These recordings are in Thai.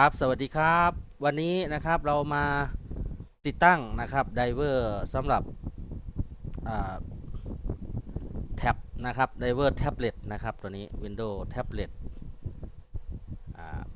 ครับ สวัสดีครับ วันนี้นะครับเรามาติดตั้งนะครับไดเวอร์สำหรับแท็บนะครับไดเวอร์แท็บเล็ตนะครับตัวนี้ Windows แท็บเล็ต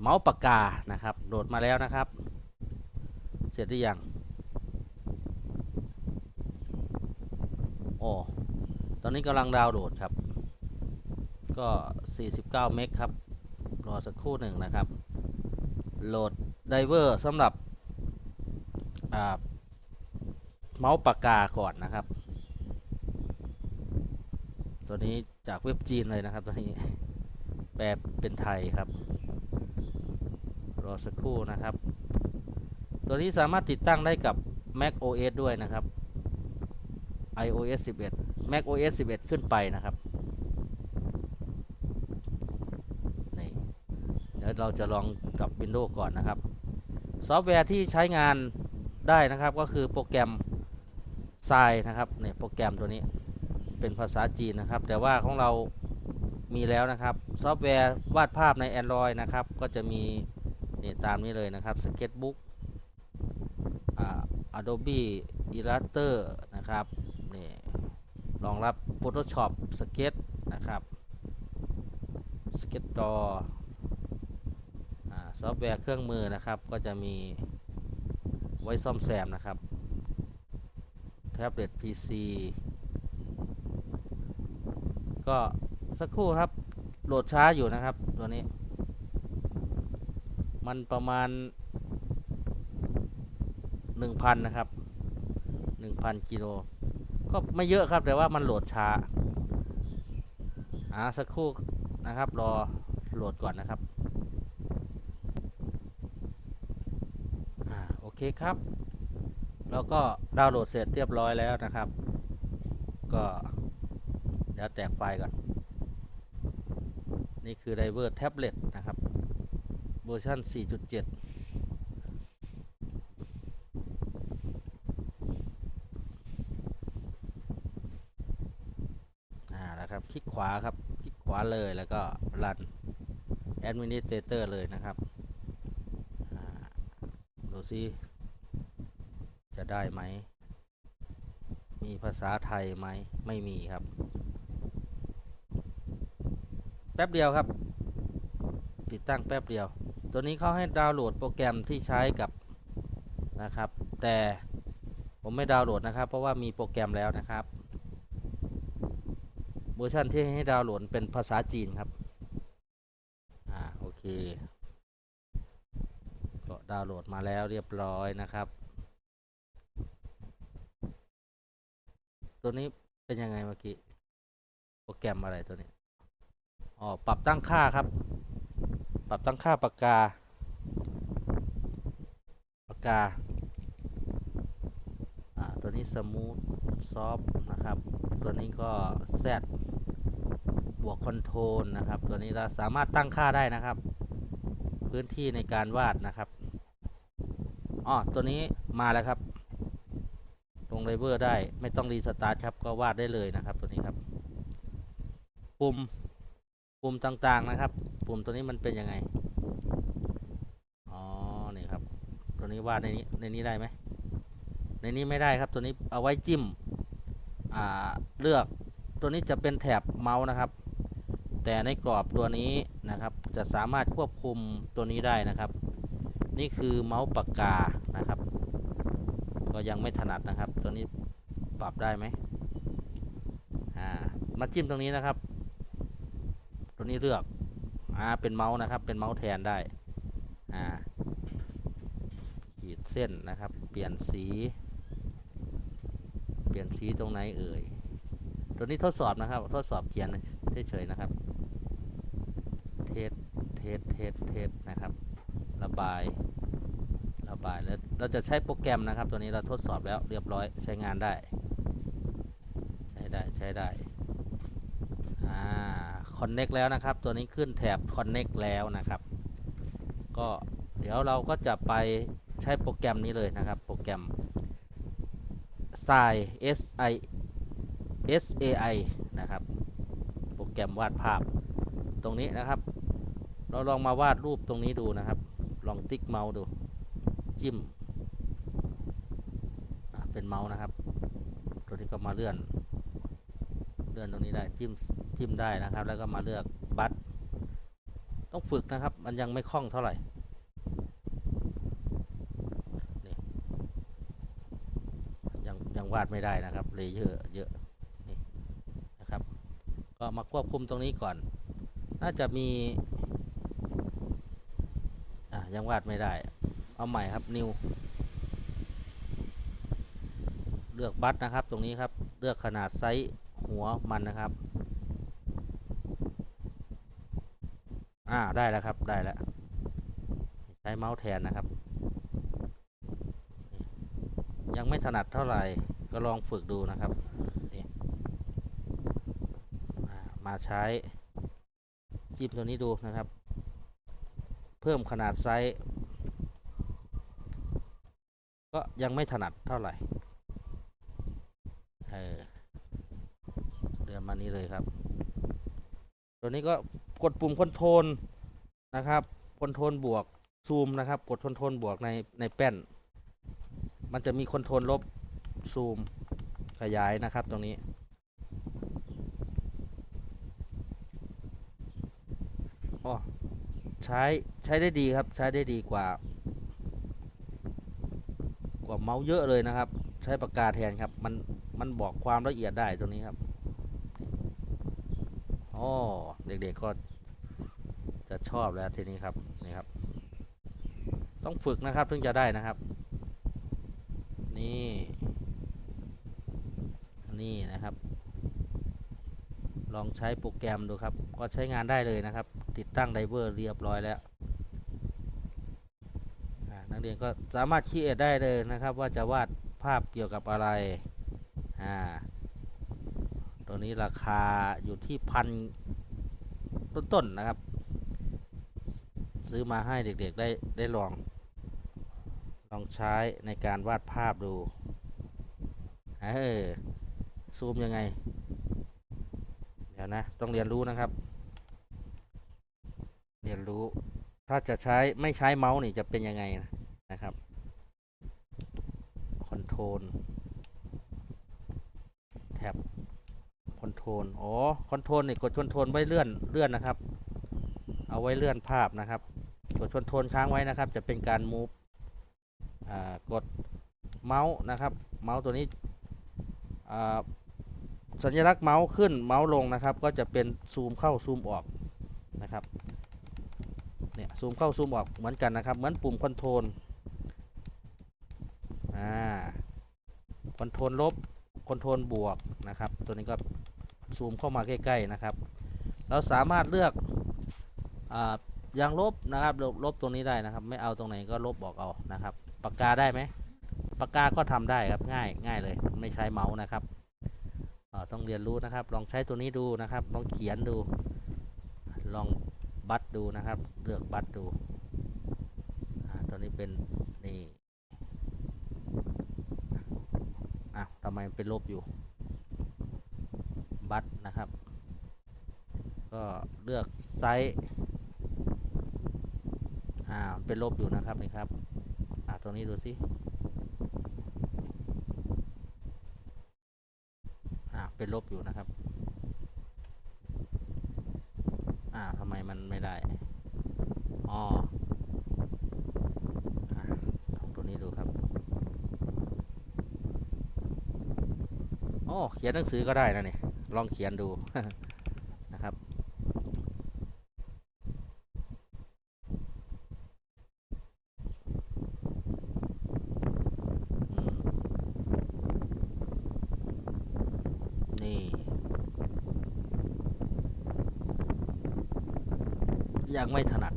เมาส์ปากกานะครับ โหลดมาแล้วนะครับ เสร็จหรือยังโอ้ตอนนี้กำลังดาวน์โหลดครับ ก็ 49 เมกครับ รอสักครู่หนึ่งนะครับ โหลดไดเวอร์สำหรับเมาส์ปากกาก่อนนะครับ ตัวนี้จากเว็บจีนเลยนะครับตัวนี้แปลเป็นไทยครับ รอสักครู่นะครับ ตัวนี้สามารถติดตั้งได้กับ Mac OS ด้วยนะครับ iOS 11 Mac OS 11 ขึ้นไปนะครับนี่ เราจะลองกับ Windows ก่อนนะครับ ซอฟต์แวร์ที่ใช้งานได้นะครับก็คือโปรแกรม s ายนะครับเนี่ยโปรแกรมตัวนี้เป็นภาษาจีนนะครับ แต่ว่าของเรามีแล้วนะครับ ซอฟต์แวร์วาดภาพใน Android นะครับ ก็จะมีนี่ตามนี้เลยนะครับ Sketchbook อ่า Adobe Illustrator นะครับนี่รองรับ Photoshop Sketch นะครับ sketch draw ซอฟต์แวร์เครื่องมือนะครับ ก็จะมีไว้ซ่อมแซมนะครับ แท็บเล็ต PC ก็สักครู่ครับ โหลดช้าอยู่นะครับ ตัวนี้ มันประมาณ 1,000 นะครับ 1,000 กิโล ก็ไม่เยอะครับ แต่ว่ามันโหลดช้า อ่า สักครู่นะครับ รอโหลดก่อนนะครับ อ่า โอ เคครับ แล้วก็ดาวน์โหลดเสร็จเรียบร้อยแล้วนะครับ ก็เดี๋ยวแตกไฟล์ก่อน นี่คือ Diver Tablet นะครับ เวอร์ชัน4.7ครับคลิกขวาครับคลิกขวาเลยแล้วก็รัน Administrator เลยนะครับดูซิ ได้ไหม มีภาษาไทยไหม ไม่มีครับ แป๊บเดียวครับ ติดตั้งแป๊บเดียว ตัวนี้เขาให้ดาวน์โหลดโปรแกรมที่ใช้กับนะครับ แต่ผมไม่ดาวน์โหลดนะครับ เพราะว่ามีโปรแกรมแล้วนะครับ เวอร์ชันที่ให้ดาวน์โหลดเป็นภาษาจีนครับอ่าโอเคก็ดาวน์โหลดมาแล้วเรียบร้อยนะครับ ตัวนี้เป็นยังไงเมื่อกี้ โปรแกรมอะไรตัวนี้ อ๋อ ปรับตั้งค่าครับ ปรับตั้งค่าปากกา ปากกา อ่า ตัวนี้สมูทซอฟนะครับ ตัวนี้ก็ Z บวกคอนโทรลนะครับ ตัวนี้เราสามารถตั้งค่าได้นะครับ พื้นที่ในการวาดนะครับอ๋อตัวนี้มาแล้วครับ งไดเวอร์ได้ ไม่ต้องรีสตาร์ทครับก็วาดได้เลยนะครับ ตัวนี้ครับ ปุ่มปุ่มต่างๆนะครับ ปุ่มตัวนี้มันเป็นยังไงอ๋อนี่ครับ ตัวนี้วาดในนี้ในนี้ได้ไหมในนี้ไม่ได้ครับตัวนี้เอาไว้จิ้มอ่าเลือกตัวนี้จะเป็นแถบเมาส์นะครับ แต่ในกรอบตัวนี้นะครับ จะสามารถควบคุมตัวนี้ได้นะครับ นี่คือเมาส์ปากกานะครับ ก็ยังไม่ถนัดนะครับ ตัวนี้ปรับได้ไหมอ่ามาจิ้มตรงนี้นะครับ ตัวนี้เลือกอ่าเป็นเมาส์นะครับ เป็นเมาส์แทนได้อ่าขีดเส้นนะครับ เปลี่ยนสี เปลี่ยนสีตรงไหนเอ่ยตัวนี้ทดสอบนะครับ ทดสอบเขียนเฉยๆนะครับ เทสเทสเทสเทสนะครับ ระบาย ระบายแล้ว เราจะใช้โปรแกรมนะครับ ตัวนี้เราทดสอบแล้วเรียบร้อยใช้งานได้ ใช้ได้ใช้ได้อ่า connect แล้วนะครับ ตัวนี้ขึ้นแถบ connect แล้วนะครับ ก็เดี๋ยวเราก็จะไปใช้โปรแกรมนี้เลยนะครับ โปรแกรม s i S I S A I นะครับ โปรแกรมวาดภาพตรงนี้นะครับ เราลองมาวาดรูปตรงนี้ดูนะครับ ลองติ๊กเมาส์ดู จิ้ม เป็นเมาส์นะครับ ตัวนี้ก็มาเลื่อน เลื่อนตรงนี้ได้จิ้มจิ้มได้นะครับ แล้วก็มาเลือกบัตต้องฝึกนะครับ มันยังไม่คล่องเท่าไหร่นี่ยังยังวาดไม่ได้นะครับเลเยอร์เยอะนี่นะครับ ก็มาควบคุมตรงนี้ก่อน น่าจะมีอะยังวาดไม่ได้ เอาใหม่ครับนิว เลือกบัตนะครับ ตรงนี้ครับ เลือกขนาดไซส์หัวมันนะครับ อ่า ได้แล้วครับ ได้แล้ว ใช้เมาส์แทนนะครับ ยังไม่ถนัดเท่าไหร่ ก็ลองฝึกดูนะครับ มาใช้จิ้มตัวนี้ดูนะครับ เพิ่มขนาดไซส์ ก็ยังไม่ถนัดเท่าไหร่ เออเดือนมานี้เลยครับ ตัวนี้ก็กดปุ่มคอนโทรลนะครับคอนโทรลบวกซูมนะครับ กดคอนโทรลบวกในในแป้น มันจะมีคอนโทรลลบซูมขยายนะครับตรงนี้ อ๋อใช้ใช้ได้ดีครับใช้ได้ดีกว่า กว่าเมาส์เยอะเลยนะครับ ใช้ปากกาแทนครับมัน มันบอกความละเอียดได้ตรงนี้ครับอ๋อเด็กๆก็จะชอบแล้วทีนี้ครับนี่ครับ ต้องฝึกนะครับถึงจะได้นะครับ นี่นี่นะครับ ลองใช้โปรแกรมดูครับ ก็ใช้งานได้เลยนะครับ ติดตั้งไดเวอร์เรียบร้อยแล้วนักเรียนก็สามารถคิดได้เลยนะครับ ว่าจะวาดภาพเกี่ยวกับอะไร อ่าตัวนี้ราคาอยู่ที่พันต้นๆนะครับ ซื้อมาให้เด็กๆได้ได้ลอง ลองใช้ในการวาดภาพดูเออซูมยังไง เดี๋ยวนะ ต้องเรียนรู้นะครับ เรียนรู้ ถ้าจะใช้ไม่ใช้เมาส์นี่จะเป็นยังไงนะนะครับ คอนโทรล แท็บคอนโทรลอ๋อคอนโทรลนี่กดคอนโทรลไว้เลื่อนเลื่อนนะครับ เอาไว้เลื่อนภาพนะครับ กดคอนโทรลค้างไว้นะครับ จะเป็นการ move อ่ากดเมาส์นะครับ เมาส์ตัวนี้อ่าสัญลักษณ์เมาส์ขึ้นเมาส์ลงนะครับ ก็จะเป็นซูมเข้าซูมออกนะครับเนี่ยซูมเข้าซูมออกเหมือนกันนะครับ เหมือนปุ่มคอนโทรลอ่าคอนโทรลลบ คอนโทรลบวกนะครับ ตัวนี้ก็ซูมเข้ามาใกล้ๆนะครับ เราสามารถเลือกอยางลบนะครับลบลบตรงนี้ได้นะครับ ไม่เอาตรงไหนก็ลบบอกเอานะครับ ปากกาได้ไหมปากกาก็ทำได้ครับง่ายง่ายเลย ไม่ใช้เมาส์นะครับต้องเรียนรู้นะครับ ลองใช้ตัวนี้ดูนะครับ ลองเขียนดู ลองบัตรดูนะครับ เลือกบัตรดูตัวนี้เป็นนี่อ้าวทำไมเป็นลบอยู่ บัตรนะครับ ก็เลือกไซส์อ่าเป็นลบอยู่นะครับนี่ครับอ่าตรงนี้ดูสิอ่าเป็นลบอยู่นะครับอ่าทำไมมันไม่ได้อ๋ออ่าลองตัวนี้ดูครับ โอ้ เขียนหนังสือก็ได้นะนี่ลองเขียนดูนะครับ นี่ ยังไม่ถนัด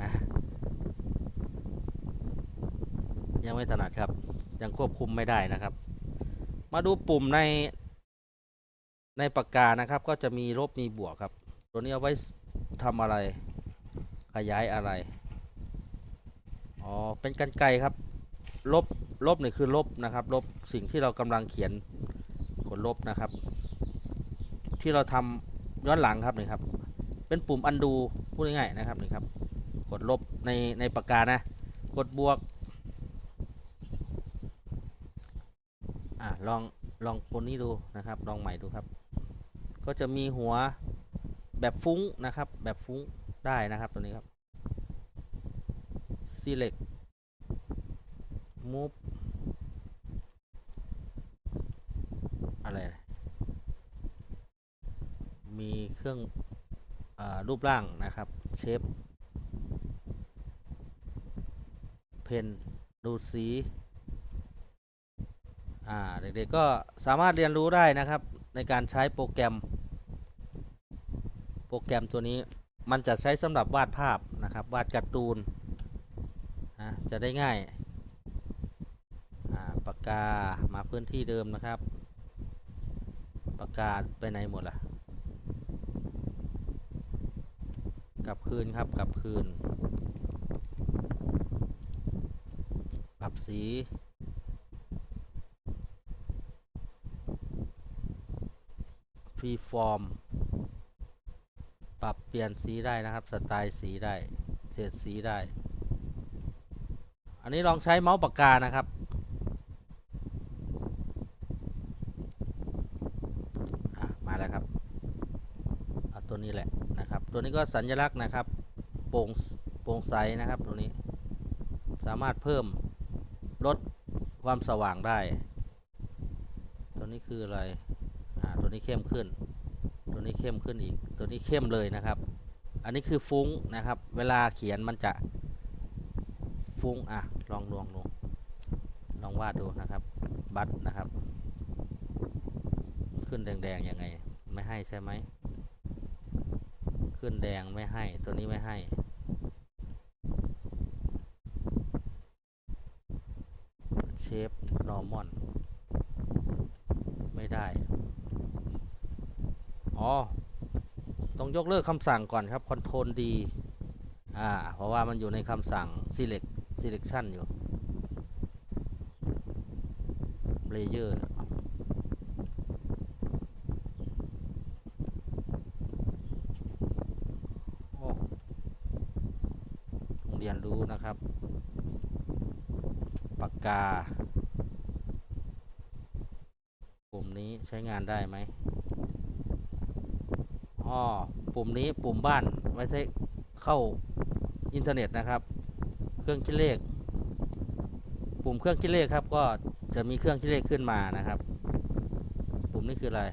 นะยังไม่ถนัดครับ ยังควบคุมไม่ได้นะครับ มาดูปุ่มในในปากกานะครับ ก็จะมีลบมีบวกครับ ตัวนี้เอาไว้ทำอะไร ขยายอะไร อ๋อ เป็นกันไกรครับ ลบ ลบนี่คือลบนะครับ ลบสิ่งที่เรากำลังเขียนกดลบนะครับ ที่เราทำย้อนหลังครับนี่ครับ เป็นปุ่ม undo พูดง่ายๆนะครับนี่ครับ กดลบในในปากกานะ กดบวก อะ ลองลองตัวนี้ดูนะครับ ลองใหม่ดูครับ ก็จะมีหัวแบบฟุ้งนะครับ แบบฟุ้งได้นะครับตัวนี้ครับ select move อะไรมีเครื่องอรูปร่างนะครับเชฟเพนดูสี อ่าเด็กๆก็สามารถเรียนรู้ได้นะครับ ในการใช้โปรแกรม โปรแกรมตัวนี้มันจะใช้สำหรับวาดภาพนะครับ วาดการ์ตูนะจะได้ง่ายาปากกามาพื้นที่เดิมนะครับปากกาไปไหนหมดล่ะกลับคืนครับกลับคืน ปรับสี ฟรีฟอร์ม ปรับเปลี่ยนสีได้นะครับ สไตล์สีได้เฉดสีได้ อันนี้ลองใช้เมาส์ปากกานะครับ มาแล้วครับเอาตัวนี้แหละนะครับ ตัวนี้ก็สัญลักษณ์นะครับ โปร่งโปร่งใสนะครับตัวนี้ สามารถเพิ่มลดความสว่างได้ ตัวนี้คืออะไร ตัวนี้เข้มขึ้น ตัวนี้เข้มขึ้นอีก ตัวนี้เข้มเลยนะครับ อันนี้คือฟุ้งนะครับ เวลาเขียนมันจะฟุ้งอะลองลองลองลองวาดดูนะครับ บัตนะครับ ขึ้นแดงๆยังไง ไม่ให้ใช่ไหมขึ้นแดงไม่ให้ ตัวนี้ไม่ให้เชฟนอร์มอนไม่ได้ อ๋อ ต้องยกเลิกคำสั่งก่อนครับ Ctrl D อ่า เพราะว่ามันอยู่ในคำสั่ง select selection อยู่ layer โอ้ต้องเรียนรู้นะครับ ปากกาปุ่มนี้ใช้งานได้ไหม อ๋อปุ่มนี้ปุ่มบ้านไว้ใช้เข้าอินเทอร์เน็ตนะครับ เครื่องคิดเลข ปุ่มเครื่องคิดเลขครับ ก็จะมีเครื่องคิดเลขขึ้นมานะครับ ปุ่มนี้คืออะไร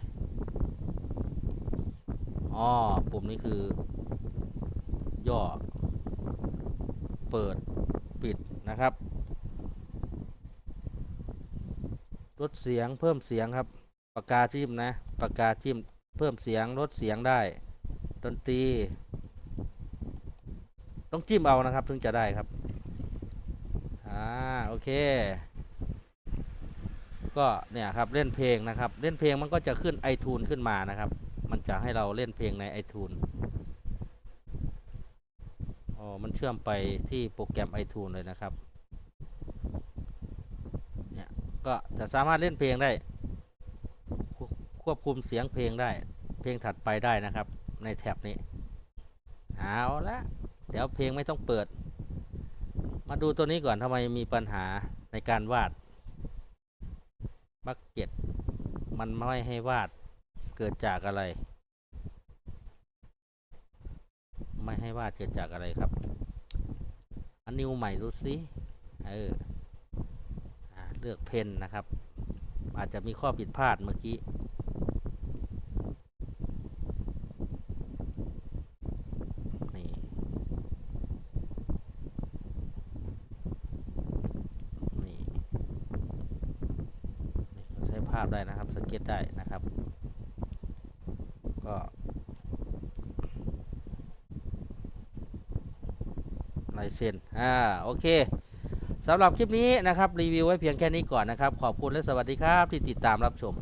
อ๋อปุ่มนี้คือย่อ เปิดปิดนะครับลดเสียงเพิ่มเสียงครับปากกาจิ้มนะปากกาจิ้ม เพิ่มเสียงลดเสียงได้ ดนตรี ต้องจิ้มเอานะครับ ถึงจะได้ครับ อ่า โอเค ก็เนี่ยครับเล่นเพลงนะครับ เล่นเพลงมันก็จะขึ้น iTunes ขึ้นมานะครับ มันจะให้เราเล่นเพลงใน iTunes อ๋อ มันเชื่อมไปที่โปรแกรม iTunes เลยนะครับ เนี่ย ก็จะสามารถเล่นเพลงได้ ควบคุมเสียงเพลงได้ เพลงถัดไปได้นะครับ ในแท็บนี้ เอาละเดี๋ยวเพลงไม่ต้องเปิด มาดูตัวนี้ก่อนทำไมมีปัญหาในการวาดบักเก็ตมันไม่ให้วาดเกิดจากอะไร ไม่ให้วาดเกิดจากอะไรครับ อันนิวใหม่ดูสิเออเลือกเพนนะครับ อาจจะมีข้อผิดพลาดเมื่อกี้ นี่ นี่ นี่ใช้ภาพได้นะครับ สเก็ตได้นะครับ ก็ลายเซ็นอ่า โอเคสำหรับคลิปนี้นะครับ รีวิวไว้เพียงแค่นี้ก่อนนะครับ ขอบคุณและสวัสดีครับที่ติดตามรับชม